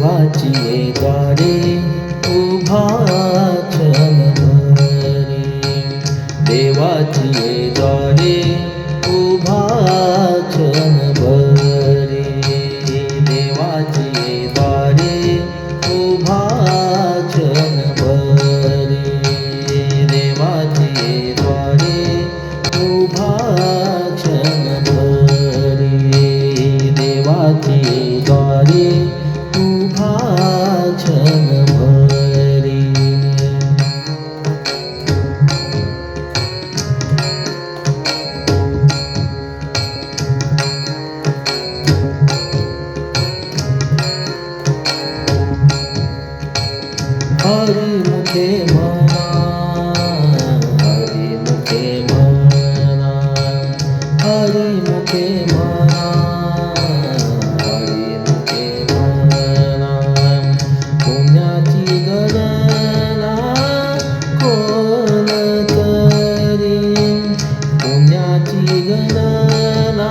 देवाची द्वारे उभा क्षणभरी देवाची द्वारे उभा क्षणभरी देवाची द्वारे उभा क्षणभरी देवाची द्वारे उभा क्षणभरी देवाची हरी मुखे म्हणा हरी मुखे म्हणा हरी मुखे म्हणा हरी मुखे म्हणा पुण्याची गणना कोण करी पुण्याची गणना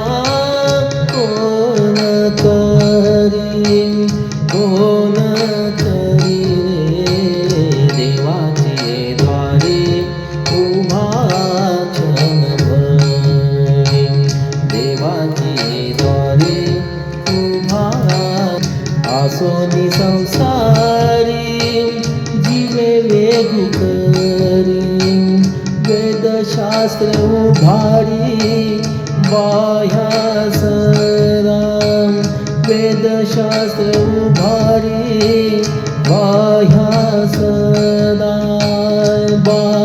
कोण करी कोण सोनी संसारी जीवे वेगू करी वेदशास्त्र उभारी बाह्यासराम वेदशास्त्र उभारी बाह्यासदा बाह्यासदा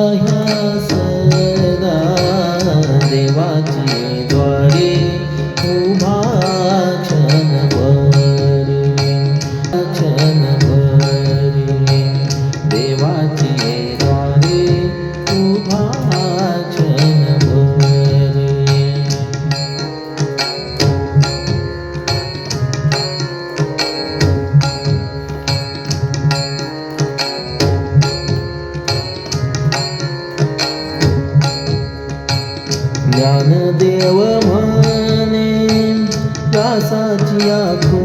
ज्ञानदेव म्हणे दासाची आखू